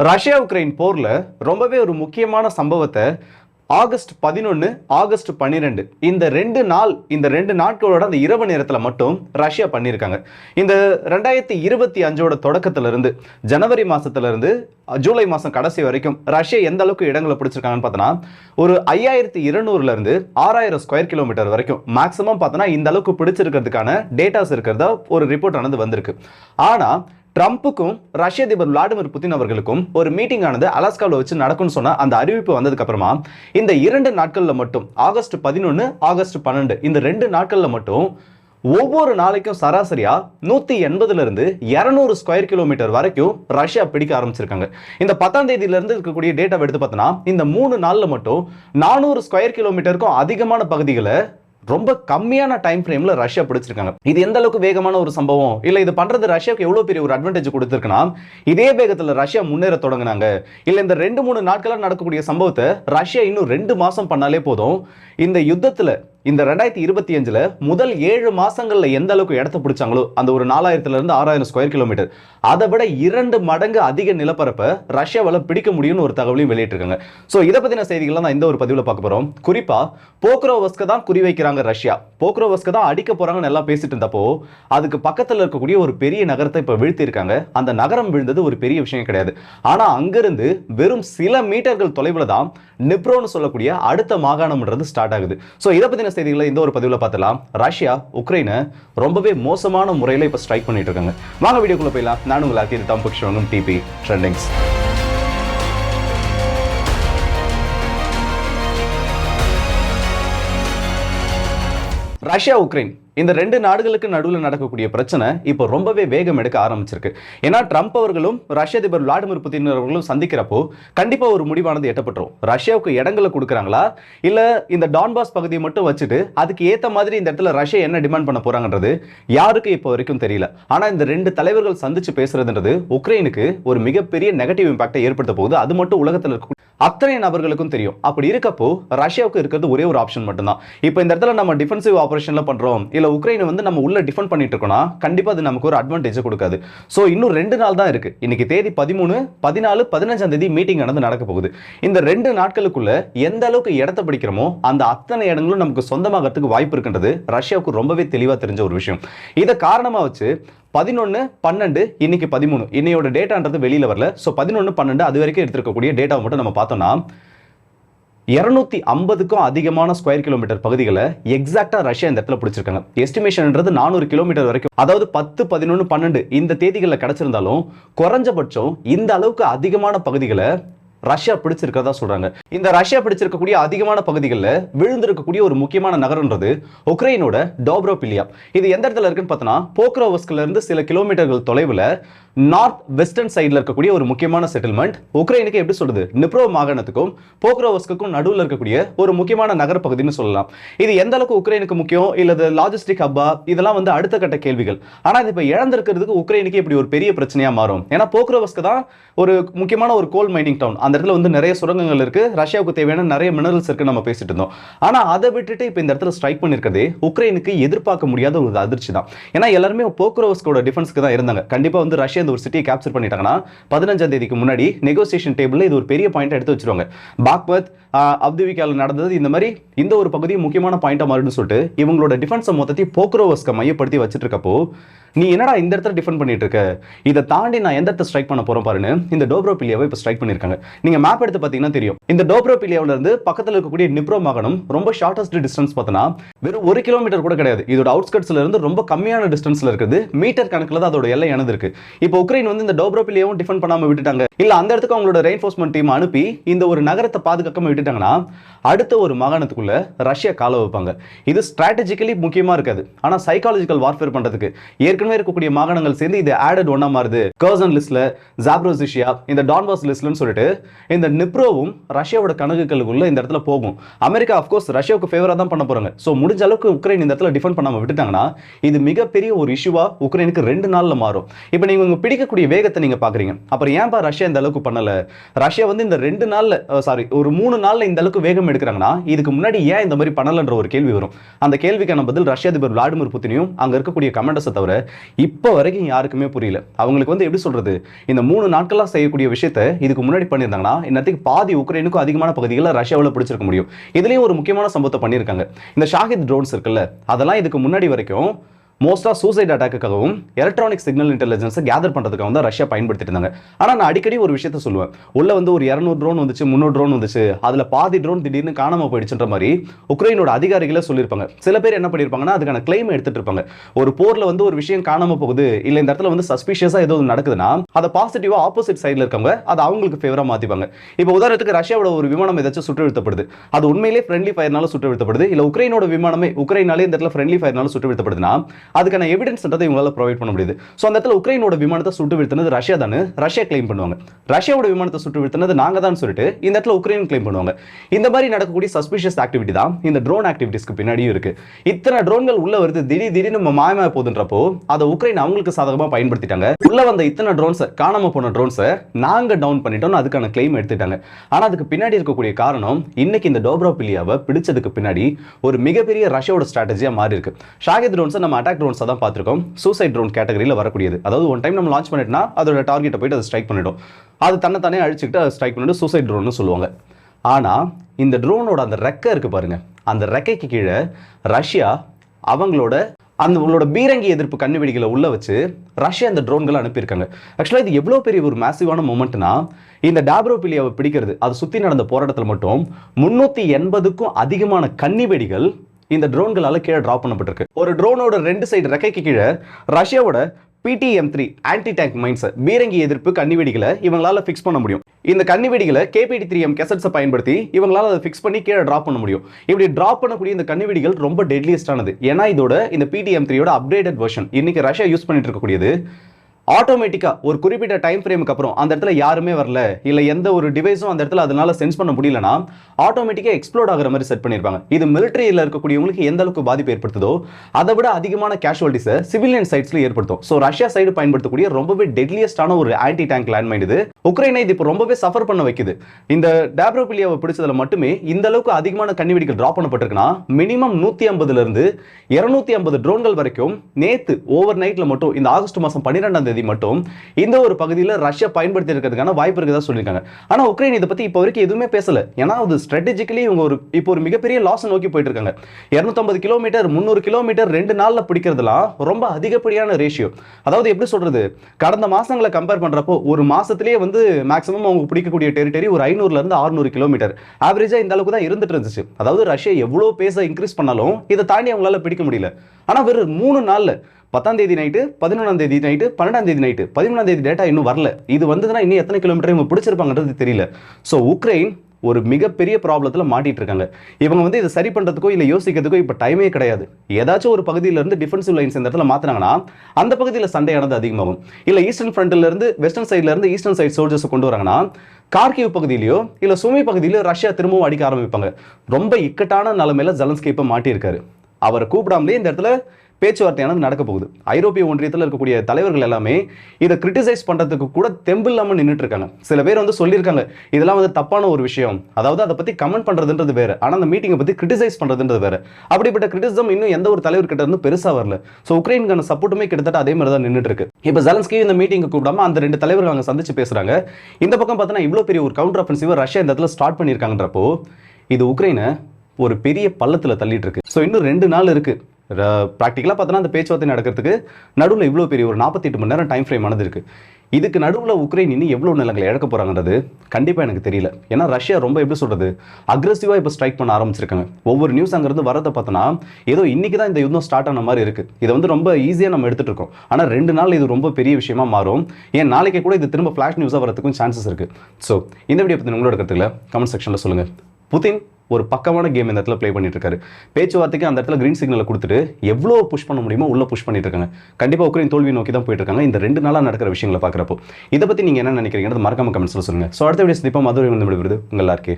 Russia Ukraine போரில் ரொம்பவே ஒரு முக்கியமான சம்பவத்தை ஆகஸ்ட் பதினொன்று ஆகஸ்ட் பன்னிரெண்டு. இந்த ரெண்டு நாள் இந்த ரெண்டு நாட்களோட அந்த இரவு நேரத்தில் மட்டும் ரஷ்யா பண்ணியிருக்காங்க. இந்த ரெண்டாயிரத்தி இருபத்தி அஞ்சோட தொடக்கத்திலிருந்து ஜனவரி மாதத்துலேருந்து ஜூலை மாதம் கடைசி வரைக்கும் ரஷ்யா எந்த அளவுக்கு இடங்களை பிடிச்சிருக்காங்கன்னு பார்த்தோன்னா ஒரு ஐயாயிரத்தி இருநூறுலேருந்து ஆறாயிரம் ஸ்கொயர் கிலோமீட்டர் வரைக்கும் மேக்ஸிமம் பார்த்தோன்னா இந்த அளவுக்கு பிடிச்சிருக்கிறதுக்கான டேட்டாஸ் இருக்கிறதா ஒரு ரிப்போர்ட் ஆனது வந்திருக்கு. ஆனால் ட்ரம்ப்புக்கும் ரஷ்ய அதிபர் விளாடிமிர் புதின் அவர்களுக்கும் ஒரு மீட்டிங் ஆனது அலாஸ்காவில் வச்சு நடக்கும்னு சொன்ன அந்த அறிவிப்பு வந்ததுக்கு அப்புறமா இந்த இரண்டு நாட்களில் மட்டும் ஆகஸ்ட் பதினொன்று ஆகஸ்ட் பன்னெண்டு இந்த ரெண்டு நாட்களில் மட்டும் ஒவ்வொரு நாளைக்கும் சராசரியா நூத்தி எண்பதுல இருந்து ஸ்கொயர் கிலோமீட்டர் வரைக்கும் ரஷ்யா பிடிக்க ஆரம்பிச்சிருக்காங்க. இந்த பத்தாம் தேதியில இருந்து இருக்கக்கூடிய டேட்டாவை எடுத்து பார்த்தோன்னா இந்த மூணு நாள்ல மட்டும் நானூறு ஸ்கொயர் கிலோமீட்டருக்கும் அதிகமான பகுதிகளை ரொம்ப கம்மியான டைம் ஃப்ரேம்ல ரஷ்யா பிடிச்சிருக்காங்க. இது எந்த அளவுக்கு வேகமான ஒரு சம்பவம்? இல்ல இது பண்றது ரஷ்யாவுக்கு எவ்வளவு பெரிய ஒரு அட்வான்டேஜ் கொடுத்துருக்குன்னா இதே வேகத்துல ரஷ்யா முன்னேற தொடங்கினாங்க. இல்ல இந்த ரெண்டு மூணு நாட்களா நடக்கக்கூடிய சம்பவத்தை ரஷ்யா இன்னும் ரெண்டு மாசம் பண்ணாலே போதும். இந்த யுத்தத்துல இந்த ரெண்டாயிரத்தி இருபத்தி அஞ்சுல முதல் ஏழு மாதங்களில் எந்த அளவுக்கு இடத்த பிடிச்சாங்களோ அந்த ஒரு நாலாயிரத்துல இருந்து ஆறாயிரம் ஸ்கொயர் கிலோமீட்டர் அதை விட இரண்டு மடங்கு அதிக நிலப்பரப்பை ரஷ்யாவில் பிடிக்க முடியும்னு ஒரு தகவலையும் வெளியிட்டிருக்காங்க. ஸோ இதை பற்றின செய்திகள்லாம் நான் இந்த ஒரு பதிவில் பார்க்க போகிறோம் குறிப்பாக போக்ரோவஸ்க்கு தான் குறி வைக்கிறாங்க ரஷ்யா. போக்ரோவஸ்க்கு தான் அடிக்க போகிறாங்கன்னு எல்லாம் பேசிட்டு இருந்தப்போ அதுக்கு பக்கத்தில் இருக்கக்கூடிய ஒரு பெரிய நகரத்தை இப்போ வீழ்த்திருக்காங்க அந்த நகரம் விழுந்தது ஒரு பெரிய விஷயம் கிடையாது. ஆனால் அங்கிருந்து வெறும் சில மீட்டர்கள் தொலைவில் தான் நிப்ரோன்னு சொல்லக்கூடிய அடுத்த மாகாணம்ன்றது ஸ்டார்ட் ஆகுது. ஸோ இதை பற்றின செய்திகளை இந்த ஒரு பதிவில் பார்த்தலாம் ரஷ்யா உக்ரைனை ரொம்பவே மோசமான முறையில் இப்போ ஸ்ட்ரைக் பண்ணிட்டு இருக்காங்க. வாங்க வீடியோக்குள்ளே போயிடலாம். நான் உங்கள் அக்கீர் டாம் புக்ஷனும் டிபி ட்ரெண்டிங்ஸ் ரஷ்யா உக்ரைன். இந்த ரெண்டு நாடுகளுக்கு நடுவில் நடக்கக்கூடிய பிரச்சனை இப்போ ரொம்பவே வேகம் எடுக்க ஆரம்பிச்சிருக்கு. ஏன்னா ட்ரம்ப் அவர்களும் ரஷ்ய அதிபர் விளாடிமிர் புதின் அவர்களும் சந்திக்கிறப்போ கண்டிப்பா ஒரு முடிவானது எட்டப்பட்டுரும். ரஷ்யாவுக்கு இடங்களை கொடுக்குறாங்களா? இல்ல இந்த டான்பாஸ் பகுதியை மட்டும் வச்சுட்டு அதுக்கு ஏத்த மாதிரி இந்த இடத்துல ரஷ்யா என்ன டிமாண்ட் பண்ண போறாங்கன்றது யாருக்கு இப்போ வரைக்கும் தெரியல. ஆனா இந்த ரெண்டு தலைவர்கள் சந்திச்சு பேசுறதுன்றது உக்ரைனுக்கு ஒரு மிகப்பெரிய நெகட்டிவ் இம்பாக்டை ஏற்படுத்த போகுது. அது மட்டும் உலகத்தில் இருக்க அத்தனை நபர்களுக்கும் தெரியும். அப்படி இருக்கப்போ ரஷ்யாவுக்கு இருக்கிறது ஒரே ஒரு ஆப்ஷன் மட்டும்தான். இப்போ இந்த இடத்துல நம்ம டிஃபென்சிவ் ஆப்ரேஷனில் பண்றோம் இல்ல உக்ரைனை வந்து நம்ம உள்ள டிஃபெண்ட் பண்ணிட்டு இருக்கோம்னா கண்டிப்பா அது நமக்கு ஒரு அட்வான்டேஜ் கொடுக்காது. ஸோ இன்னும் ரெண்டு நாள் தான் இருக்கு. இன்னைக்கு தேதி பதிமூணு பதினாலு பதினஞ்சாம் தேதி மீட்டிங் நடந்து நடக்க போகுது. இந்த ரெண்டு நாட்களுக்குள்ள எந்த அளவுக்கு இடத்த பிடிக்கிறோமோ அந்த அத்தனை இடங்களும் நமக்கு சொந்தமாகறதுக்கு வாய்ப்பு இருக்குன்றது ரஷ்யாவுக்கு ரொம்பவே தெளிவா தெரிஞ்ச ஒரு விஷயம். இதை காரணமா வச்சு பதினொன்று பன்னெண்டு இன்னைக்கு பதிமூணு. இன்னையோட டேட்டான்றது வெளியில் வரல. ஸோ பதினொன்று பன்னெண்டு அது வரைக்கும் எடுத்திருக்கக்கூடிய டேட்டாவை மட்டும் நம்ம பார்த்தோம்னா இரநூத்தி ஐம்பதுக்கும் அதிகமான ஸ்கொயர் கிலோமீட்டர் பகுதிகளை எக்ஸாக்டாக ரஷ்யா இந்த இடத்துல பிடிச்சிருக்காங்க. எஸ்டிமேஷன்ன்றது நானூறு கிலோமீட்டர் வரைக்கும். அதாவது பத்து பதினொன்று பன்னெண்டு இந்த தேதிகளில் கிடச்சிருந்தாலும் குறைஞ்சபட்சம் இந்த அளவுக்கு அதிகமான பகுதிகளை ரஷ்யா பிடிச்சிருக்கிறதா சொல்றாங்க. இந்த ரஷ்யா பிடிச்சிருக்கக்கூடிய அதிகமான பகுதிகளில் விழுந்திருக்கக்கூடிய ஒரு முக்கியமான நகரம்ன்றது உக்ரைனோட டோப்ரோபிலியா. இது எந்த இடத்துல இருக்குன்னு பார்த்தோன்னா போக்ரோவஸ்கில் இருந்து சில கிலோமீட்டர்கள் தொலைவில் நார்த் வெஸ்டர்ன் சைடில் இருக்கக்கூடிய ஒரு முக்கியமான செட்டில்மெண்ட். உக்ரைனுக்கு எப்படி சொல்றது? நிப்ரோ மாகாணத்துக்கும் போக்ரோவஸ்க்கும் நடுவில் இருக்கக்கூடிய ஒரு முக்கியமான நகர பகுதின்னு சொல்லலாம். இது எந்த அளவுக்கு உக்ரைனுக்கு முக்கியம்? இல்லது லாஜிஸ்டிக் ஹப்பா இதெல்லாம் வந்து அடுத்த கட்ட கேள்விகள். ஆனால் இது இப்போ இழந்திருக்கிறதுக்கு உக்ரைனுக்கு இப்படி ஒரு பெரிய பிரச்சனையாக மாறும். ஏன்னா போக்ரோவஸ்க்கு தான் ஒரு முக்கியமான ஒரு கோல் மைனிங் டவுன் அந்த இடத்துல வந்து நிறைய சுரங்கங்கள் இருக்குது ரஷ்யாவுக்கு தேவையான நிறைய மினரல்ஸ் இருக்குது நம்ம பேசிட்டு இருந்தோம். ஆனால் அதை விட்டுட்டு இப்போ இந்த இடத்துல ஸ்ட்ரைக் பண்ணிருக்கிறதே உக்ரைனுக்கு எதிர்பார்க்க முடியாத ஒரு அதிர்ச்சி தான். ஏன்னா எல்லாருமே போக்ரோவஸ்கோட டிஃபென்ஸ்க்கு தான் இருந்தாங்க. கண்டிப்பாக வந்து ரஷ்யா இந்த ஒரு சிட்டியை கேப்சர் பண்ணிட்டாங்கன்னா பதினஞ்சாம் தேதிக்கு முன்னாடி நெகோசியேஷன் டேபிளில் இது ஒரு பெரிய பாயிண்ட் எடுத்து வச்சிருவாங்க. பாக்பத் அப்துவிக்கால நடந்தது இந்த மாதிரி இந்த ஒரு பகுதி முக்கியமான பாயிண்டா மாறுன்னு சொல்லிட்டு இவங்களோட டிஃபென்ஸை மொத்தத்தையும் போக்ரோவஸ்கை மையப்படுத்தி வச்சுட்டு இருக்கப்போ நீ என்னடா இந்த இடத்துல டிஃபெண்ட் பண்ணிட்டு இருக்க இதை தாண்டி நான் எந்த இடத்துல ஸ்ட்ரைக் பண்ண போறோம் பாருன்னு இந்த டோப்ரோபிலியாவை இப்போ ஸ்ட்ரைக் பண்ணிருக்காங்க. நீங்க மேப் எடுத்து பார்த்தீங்கன்னா தெரியும். இந்த டோப்ரோபிலியாவில இருந்து பக்கத்தில் இருக்கக்கூடிய நிப்ரோ மகனும் ரொம்ப ஷார்டஸ்ட் டிஸ்டன்ஸ் பார்த்தோன்னா வெறும் ஒரு கிலோமீட்டர் கூட கிடையாது. இதோட அவுட்ஸ்கட்ஸ்ல இருந்து ரொம்ப கம்மியான டிஸ்டன்ஸ்ல இருக்குது. மீட்டர் கணக்கில் தான் அதோட எல்லை எனது இருக்கு இப்போ உக்ரைன் வந்து இந்த டோப்ரோபிலியாவும் டிஃபெண்ட் பண்ணாம விட்டுட்டாங்க. இல்ல அந்த இடத்துக்கு அவங்களோட ரெயின்ஃபோர்ஸ்மெண்ட் டீம் அனுப்பி இந்த ஒரு நகரத்தை பாதுகாக்காம விட்டுட்டாங்கன்னா அடுத்த ஒரு மாகாணத்துக்குள்ள ரஷ்யா கால வைப்பாங்க. இது ஸ்ட்ராட்டஜிக்கலி முக்கியமா இருக்காது. ஆனா சைக்காலஜிக்கல் வார்ஃபேர் பண்றதுக்கு ஏற்கனவே இருக்கக்கூடிய மாகாணங்கள் சேர்ந்து இது ஆடட் ஒன்னா மாறுது. கர்சன் லிஸ்ட்ல ஜாப்ரோசிஷியா இந்த டான்பாஸ் லிஸ்ட்லன்னு சொல்லிட்டு இந்த நிப்ரோவும் ரஷ்யாவோட கணக்குகளுக்குள்ள இந்த இடத்துல போகும். அமெரிக்கா அஃப்கோர்ஸ் ரஷ்யாவுக்கு ஃபேவரா தான் பண்ண போறாங்க. ஸோ முடிஞ்ச அளவுக்கு உக்ரைன் இந்த இடத்துல டிஃபெண்ட் பண்ணாம விட்டுட்டாங்கன்னா இது மிகப்பெரிய ஒரு இஷ்யூவா உக்ரைனுக்கு ரெண்டு நாள்ல மாறும். இப்போ நீங்க உங்க பிடிக்கக்கூடிய வேகத்தை நீங்க பாக்குறீங்க. அப்புறம் ஏன்பா ரஷ்யா இந்த அளவுக்கு பண்ணல? ரஷ்யா வந்து இந்த ரெண்டு நாள்ல சாரி ஒரு மூணு நாள்ல இந்த அளவுக்கு வேகம் எடுக்கிறாங்கன்னா இதுக்கு முன்னாடி ஏன் இந்த மாதிரி பண்ணலன்ற ஒரு கேள்வி வரும். அந்த கேள்விக்கான பதில் ரஷ்ய அதிபர் விளாடிமிர் புத்தினியும் அங்கே இருக்கக்கூடிய கமெண்டஸை தவிர இப்போ வரைக்கும் யாருக்குமே புரியல. அவங்களுக்கு வந்து எப்படி சொல்றது? இந்த மூணு நாட்களாக செய்யக்கூடிய விஷயத்த இதுக்கு முன்னாடி பண்ணியிருந்தாங்கன்னா இன்னத்துக்கு பாதி உக்ரைனுக்கும் அதிகமான பகுதிகளில் ரஷ்யாவில் பிடிச்சிருக்க முடியும். இதுலேயும் ஒரு முக்கியமான சம்பவத்தை பண்ணியிருக்காங்க. இந்த ஷாஹித் ட்ரோன்ஸ் இருக்குல்ல அதெல்லாம் இதுக்கு முன்னாடி வரைக்கும் மோஸ்ட்டாக சூசைட் அட்டாக்குக்காகவும் எலக்ட்ரானிக் சிக்னல் இன்டெலிஜென்ஸை கேதர் பண்ணுறதுக்காக தான் ரஷ்யா பயன்படுத்திட்டு இருந்தாங்க. ஆனால் நான் அடிக்கடி ஒரு விஷயத்த சொல்லுவேன். உள்ளே வந்து ஒரு இரநூறு ட்ரோன் வந்துச்சு முந்நூறு ட்ரோன் வந்துச்சு அதில் பாதி ட்ரோன் திடீர்னு காணாமல் போயிடுச்சுன்ற மாதிரி உக்ரைனோட அதிகாரிகளை சொல்லியிருப்பாங்க. சில பேர் என்ன பண்ணியிருப்பாங்கன்னா அதுக்கான கிளைம் எடுத்துட்டு இருப்பாங்க. ஒரு போரில் வந்து ஒரு விஷயம் காணாமல் போகுது இல்லை இந்த இடத்துல வந்து சஸ்பிஷியஸாக ஏதோ நடக்குதுன்னா அதை பாசிட்டிவாக ஆப்போசிட் சைடில் இருக்கவங்க அதை அவங்களுக்கு ஃபேவராக மாற்றிப்பாங்க இப்போ உதாரணத்துக்கு ரஷ்யாவோட ஒரு விமானம் ஏதாச்சும் சுற்றுவிழ்த்தப்படுது அது உண்மையிலே ஃப்ரெண்ட்லி ஃபயர்னால சுற்றுவிழ்த்தப்படுது இல்லை உக்ரைனோட விமானமே உக்ரைனாலே இந்த இடத்துல ஃப்ரெண்ட்லி ஃபயர்னால சுற்றுவிழ்த்தப்படுதுன்னா அதுக்கான எவிடன்ஸ்ன்றதை இவங்களால் ப்ரொவைட் பண்ண முடியுது. ஸோ அந்த இடத்துல உக்ரைனோட விமானத்தை சுட்டு வீழ்த்தினது ரஷ்யா தானே? ரஷ்யா கிளைம் பண்ணுவாங்க. ரஷ்யாவோட விமானத்தை சுட்டு வீழ்த்தினது நாங்கள் தான் சொல்லிட்டு இந்த இடத்துல உக்ரைன் கிளைம் பண்ணுவாங்க. இந்த மாதிரி நடக்கக்கூடிய சஸ்பிஷியஸ் ஆக்டிவிட்டி தான் இந்த ட்ரோன் ஆக்டிவிட்டிஸ்க்கு பின்னாடியும் இருக்கு. இத்தனை ட்ரோன்கள் உள்ள வருது திடீர் திடீர்னு நம்ம மாயமா போகுதுன்றப்போ அதை உக்ரைன் அவங்களுக்கு சாதகமா பயன்படுத்திட்டாங்க. உள்ள வந்த இத்தனை ட்ரோன்ஸை காணாம போன ட்ரோன்ஸை நாங்க டவுன் பண்ணிட்டோம் அதுக்கான கிளைம் எடுத்துட்டாங்க. ஆனா அதுக்கு பின்னாடி இருக்கக்கூடிய காரணம் இன்னைக்கு இந்த டோப்ரோ டோப்ரோபிலியாவை பிடிச்சதுக்கு பின்னாடி ஒரு மிகப்பெரிய ரஷ்யாவோட ஸ்ட்ராட்டஜியாக மாறி இருக்கு ஷாகித் ட்ரோன்ஸை நம்ம அட்டாக் ட்ரோன்ஸை தான் பார்த்துருக்கோம். சூசைட் ட்ரோன் கேட்டகரியில் வரக்கூடியது. அதாவது ஒன் டைம் நம்ம லான்ச் பண்ணிட்டோம்னா அதோட டார்கெட்டை போயிட்டு அதை ஸ்ட்ரைக் பண்ணிடும். அது தன்னை தானே அழிச்சிக்கிட்டு அதை ஸ்ட்ரைக் பண்ணிட்டு சூசைட் ட்ரோன்னு சொல்லுவாங்க. ஆனால் இந்த ட்ரோனோட அந்த ரெக்கை இருக்கு பாருங்க. அந்த ரெக்கைக்கு கீழே ரஷ்யா அவங்களோட அந்த உங்களோட பீரங்கி எதிர்ப்பு கண்ணுவெடிகளை உள்ள வச்சு ரஷ்யா இந்த ட்ரோன்களை அனுப்பியிருக்காங்க. ஆக்சுவலாக இது எவ்வளோ பெரிய ஒரு மேசிவான மூமெண்ட்னா இந்த டாப்ரோபிலியாவை பிடிக்கிறது அதை சுற்றி நடந்த போராட்டத்தில் மட்டும் முந்நூற்றி எண்பதுக்கும் அதிகமான கன்னிவெடிகள் இந்த ட்ரோன்களால் கீழே ட்ராப் பண்ணப்பட்டிருக்கு. ஒரு ட்ரோனோட ரெண்டு சைடு ரெக்கைக்கு கீழே ரஷ்யாவோட PTM three anti tank mines பீரங்கி எதிர்ப்பு கன்னிவெடிகளை இவங்களால ஃபிக்ஸ் பண்ண முடியும். இந்த கன்னிவெடிகளை கேபிடி த்ரீ எம் கெசட்ஸை பயன்படுத்தி இவங்களால அதை ஃபிக்ஸ் பண்ணி கீழே ட்ராப் பண்ண முடியும். இப்படி ட்ராப் பண்ணக்கூடிய இந்த கன்னிவெடிகள் ரொம்ப டெட்லியஸ்டானது ஏன்னா இதோட இந்த பிடிஎம் த்ரீயோட அப்டேட்டட் வெர்ஷன் இன்னைக்கு ரஷ்யா யூஸ் பண்ணிட்டு இருக்கக்கூடியது ஆட்டோமேட்டிக்காக ஒரு குறிப்பிட்ட டைம் ஃப்ரேமுக்கு அப்புறம் அந்த இடத்துல யாருமே வரல இல்லை எந்த ஒரு டிவைஸும் அந்த இடத்துல அதனால சென்ஸ் பண்ண முடியலனா ஆட்டோமேட்டிக்காக எக்ஸ்ப்ளோட் ஆகிற மாதிரி செட் பண்ணியிருப்பாங்க. இது மிலிட்டரியில் இருக்கக்கூடியவங்களுக்கு எந்த அளவுக்கு பாதிப்பு ஏற்படுத்துதோ அதை விட அதிகமான கேஷுவலிட்டிஸை சிவிலியன் சைட்ஸில் ஏற்படுத்தும். ஸோ ரஷ்யா சைடு பயன்படுத்தக்கூடிய ரொம்பவே டெட்லியஸ்டான ஒரு ஆன்டி டேங்க் லேண்ட்மைன் இது. உக்ரைனை இது இப்போ ரொம்பவே சஃபர் பண்ண வைக்குது. இந்த டேப்ரோபிலியாவை பிடிச்சதுல மட்டுமே இந்த அளவுக்கு அதிகமான கண்ணிவெடிகள் ட்ராப் பண்ணப்பட்டிருக்குன்னா மினிமம் நூற்றி ஐம்பதுல இருந்து இருநூத்தி ஐம்பது ட்ரோன்கள் வரைக்கும் நேற்று ஓவர் நைட்டில் மட்டும் இந்த ஆகஸ்ட் மாதம் பன்னிரெண்டாம் தேதி மட்டும் இந்த ஒரு பகுதியில் ரஷ்யா பயன்படுத்தி இருக்கிறதுக்கான வாய்ப்பு இருக்குதா சொல்லியிருக்காங்க. ஆனா உக்ரைன் இதை பற்றி இப்போ வரைக்கும் எதுவுமே பேசல. ஏன்னா அது ஸ்ட்ராட்டஜிக்கலி இவங்க ஒரு இப்போ ஒரு மிகப்பெரிய லாஸ் நோக்கி போயிட்டு இருக்காங்க இரநூத்தம்பது கிலோமீட்டர் முந்நூறு கிலோமீட்டர் ரெண்டு நாளில் பிடிக்கிறதுலாம் ரொம்ப அதிகப்படியான ரேஷியோ அதாவது எப்படி சொல்றது? கடந்த மாசங்களை கம்பேர் பண்ணுறப்போ ஒரு மாசத்துலேயே வந்து மேக்ஸிமம் அவங்க பிடிக்கக்கூடிய டெரிட்டரி ஒரு ஐநூறுல இருந்து ஆறுநூறு கிலோமீட்டர் ஆவரேஜாக இந்த அளவுக்கு தான் இருந்துட்டு இருந்துச்சு. அதாவது ரஷ்யா எவ்வளோ பேச இன்க்ரீஸ் பண்ணாலும் இதை தாண்டி அவங்களால பிடிக்க முடியல. ஆனால் வெறும் மூணு நாளில் பத்தாம் தேதி நைட்டு பதினொன்றாம் தேதி நைட்டு பன்னெண்டாம் தேதி நைட்டு பதிமூணாம் தேதி டேட்டா இன்னும் வரல. இது வந்ததுன்னா இன்னும் எத்தனை கிலோமீட்டர் இவங்க பிடிச்சிருப்பாங்கன்றது தெரியல. ஸோ உக்ரைன் ஒரு மிகப்பெரிய ப்ராப்ளத்தில் மாட்டிட்டு இருக்காங்க இவங்க வந்து இதை சரி பண்ணுறதுக்கோ இல்லை யோசிக்கிறதுக்கோ இப்போ டைமே கிடையாது. ஏதாச்சும் ஒரு பகுதியிலேருந்து டிஃபென்சிவ் லைன்ஸ் இந்த இடத்துல மாற்றினாங்கன்னா அந்த பகுதியில் சண்டையானது அதிகமாகும். இல்லை ஈஸ்டர்ன் ஃப்ரண்ட்லேருந்து வெஸ்டர்ன் சைட்லேருந்து ஈஸ்டர்ன் சைட் சோல்ஜர்ஸ் கொண்டு வராங்கன்னா கார்கிவ் பகுதியிலையோ இல்லை சுமை பகுதியிலோ ரஷ்யா திரும்பவும் அடிக்க ஆரம்பிப்பாங்க. ரொம்ப இக்கட்டான நிலைமையில ஜலன்ஸ்கி இப்போ மாட்டியிருக்காரு. அவரை கூப்பிடாமலே இந்த இடத்துல பேச்சுவார்த்தையானது நடக்க போகுது. ஐரோப்பிய ஒன்றியத்தில் இருக்கக்கூடிய தலைவர்கள் எல்லாமே இதை கிரிட்டிசைஸ் பண்ணுறதுக்கு கூட தெம்பு இல்லாமல் நின்றுட்டு இருக்காங்க சில பேர் வந்து சொல்லியிருக்காங்க இதெல்லாம் வந்து தப்பான ஒரு விஷயம். அதாவது அதை பற்றி கமெண்ட் பண்ணுறதுன்றது வேறு. ஆனால் அந்த மீட்டிங்கை பற்றி கிரிட்டிசைஸ் பண்ணுறதுன்றது வேறு. அப்படிப்பட்ட கிரிட்டிசம் இன்னும் எந்த ஒரு தலைவர்கிட்ட இருந்து பெருசாக வரல. ஸோ உக்ரைனுக்கான சப்போர்ட்டுமே கிட்டத்தட்ட அதே மாதிரி தான் நின்றுட்டு இருக்கு இப்போ ஜலன்ஸ்கி இந்த மீட்டிங்கை கூப்பிடாம அந்த ரெண்டு தலைவர்கள் அங்கே சந்திச்சு பேசுகிறாங்க இந்த பக்கம் பார்த்தோன்னா இவ்வளோ பெரிய ஒரு கவுண்டர் அஃபென்சிவை ரஷ்யா இந்த இடத்துல ஸ்டார்ட் பண்ணியிருக்காங்கன்றப்போ இது உக்ரைனை ஒரு பெரிய பள்ளத்தில் தள்ளிட்டு இருக்கு ஸோ இன்னும் ரெண்டு நாள் இருக்குது ப்ராக்டிக்கலாக பார்த்தோன்னா அந்த பேச்சுவார்த்தை நடக்கிறதுக்கு நடுவில் இவ்வளோ பெரிய ஒரு நாற்பத்தெட்டு மணி நேரம் டைம் ஃப்ரேம் ஆனது இருக்குது இதுக்கு நடுவில் உக்ரைன் இன்னும் எவ்வளோ நிலங்களை இழக்க போகிறாங்கன்றது கண்டிப்பாக எனக்கு தெரியல. ஏன்னா ரஷ்யா ரொம்ப எப்படி சொல்கிறது அக்ரெசிவாக இப்போ ஸ்ட்ரைக் பண்ண ஆரம்பிச்சிருக்காங்க. ஒவ்வொரு நியூஸ் அங்கேருந்து வரதை பார்த்தோன்னா ஏதோ இன்றைக்கி தான் இந்த யுத்தம் ஸ்டார்ட் ஆன மாதிரி இருக்குது இதை வந்து ரொம்ப ஈஸியாக நம்ம எடுத்துகிட்டு இருக்கோம். ஆனால் ரெண்டு நாள் இது ரொம்ப பெரிய விஷயமா மாறும். ஏன் நாளைக்கு கூட இது திரும்ப ஃப்ளாஷ் நியூஸாக வரதுக்கும் சான்சஸ் இருக்குது ஸோ இந்த வீடியோ பற்றி உங்களோட கருத்துக்களை கமெண்ட் செக்ஷனில் சொல்லுங்கள் புதின் ஒரு பக்கமான கேம் இந்த இடத்துல ப்ளே பண்ணிட்டு இருக்காரு பேச்சுவார்த்தைக்கு அந்த இடத்துல கிரீன் சிக்னலை கொடுத்துட்டு எவ்வளோ புஷ் பண்ண முடியுமோ உள்ள புஷ் பண்ணிட்டு இருக்காங்க கண்டிப்பாக உக்ரைன் தோல்வி நோக்கி தான் போயிட்டு இருக்காங்க இந்த ரெண்டு நாளாக நடக்கிற விஷயங்களை பார்க்குறப்போ. இதை பற்றி நீங்கள் என்ன நினைக்கிறீங்கன்னு மறக்காம கமெண்ட்ஸில் சொல்லுங்கள் ஸோ அடுத்த வீடியோ சந்திப்போம். மதுரை வந்து விடுவது உங்கள் எல்லாருக்கே